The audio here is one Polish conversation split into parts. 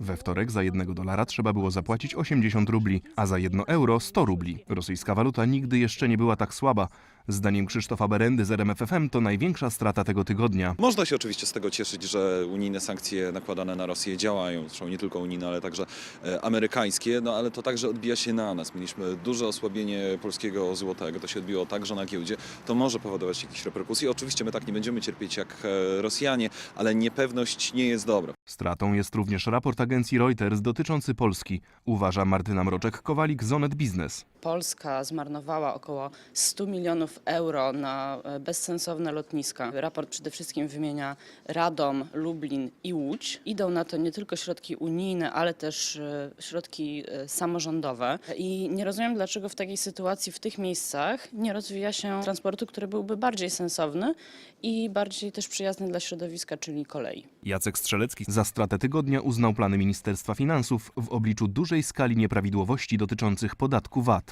We wtorek za jednego dolara trzeba było zapłacić 80 rubli, a za jedno euro 100 rubli. Rosyjska waluta nigdy jeszcze nie była tak słaba. Zdaniem Krzysztofa Berendy z RMFFM to największa strata tego tygodnia. Można się oczywiście z tego cieszyć, że unijne sankcje nakładane na Rosję działają, zresztą nie tylko unijne, ale także e, amerykańskie, no ale to także odbija się na nas. Mieliśmy duże osłabienie polskiego złotego, to się odbiło także na giełdzie, to może powodować jakieś reperkusje. Oczywiście my tak nie będziemy cierpieć jak e, Rosjanie, ale niepewność nie jest dobra. Stratą jest również raport agencji Reuters dotyczący Polski, uważa Martyna Mroczek-Kowalik z Onet Business. Polska zmarnowała około 100 milionów euro na e, bezsensowne lotniska. Raport przede wszystkim wymienia Radom, Lublin i Łódź. Idą na to nie tylko środki unijne, ale też e, środki e, samorządowe. I nie rozumiem, dlaczego w takiej sytuacji, w tych miejscach nie rozwija się transportu, który byłby bardziej sensowny i bardziej też przyjazny dla środowiska, czyli kolei. Jacek Strzelecki za stratę tygodnia uznał plany Ministerstwa Finansów w obliczu dużej skali nieprawidłowości dotyczących podatku VAT.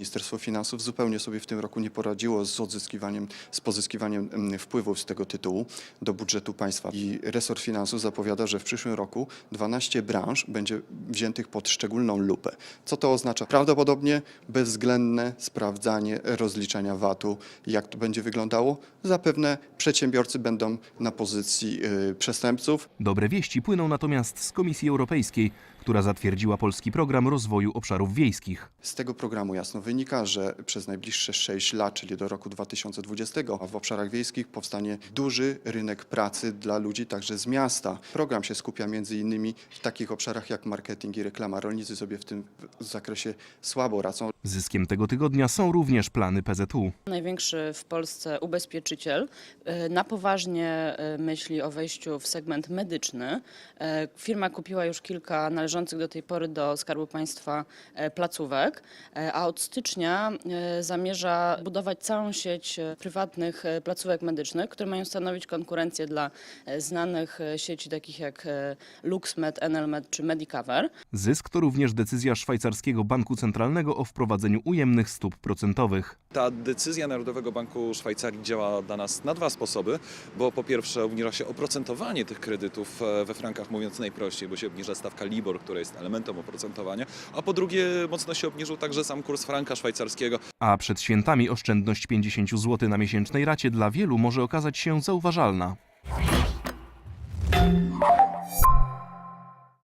Ministerstwo Finansów zupełnie sobie w tym roku nie poradziło z odzyskiwaniem, z pozyskiwaniem mm, wpływów z tego tytułu do budżetu państwa. I resort finansów zapowiada, że w przyszłym roku 12 branż będzie wziętych pod szczególną lupę. Co to oznacza? Prawdopodobnie bezwzględne sprawdzanie rozliczenia VAT-u. Jak to będzie wyglądało? Zapewne przedsiębiorcy będą na pozycji y, przestępców, Dobre wieści płyną natomiast z Komisji Europejskiej, która zatwierdziła polski program rozwoju obszarów wiejskich. Z tego programu jasno wynika, że przez najbliższe 6 lat, czyli do roku 2020, a w obszarach wiejskich powstanie duży rynek pracy dla ludzi także z miasta. Program się skupia między innymi w takich obszarach jak marketing i reklama. Rolnicy sobie w tym zakresie słabo radzą. Zyskiem tego tygodnia są również plany PZU. Największy w Polsce ubezpieczyciel e, na poważnie e, myśli o wejściu w segment medyczny. E, Firma kupiła już kilka należących do tej pory do Skarbu Państwa placówek, a od stycznia e, zamierza budować całą sieć e, prywatnych e, placówek medycznych, które mają stanowić konkurencję dla znanych sieci takich jak LuxMed, Enelmed czy Medicover. Zysk to również decyzja szwajcarskiego banku centralnego o wprowadzeniu ujemnych stóp procentowych. Ta decyzja Narodowego Banku Szwajcarii działa dla nas na dwa sposoby, bo po pierwsze obniża się oprocentowanie tych kredytów we frankach, mówiąc najprościej, bo się obniża stawka LIBOR, która jest elementem oprocentowania, a po drugie mocno się obniżył także sam kurs franka szwajcarskiego. A przed świętami oszczędność 50 zł na miesięcznej racie dla wielu może okazać się zauważalna.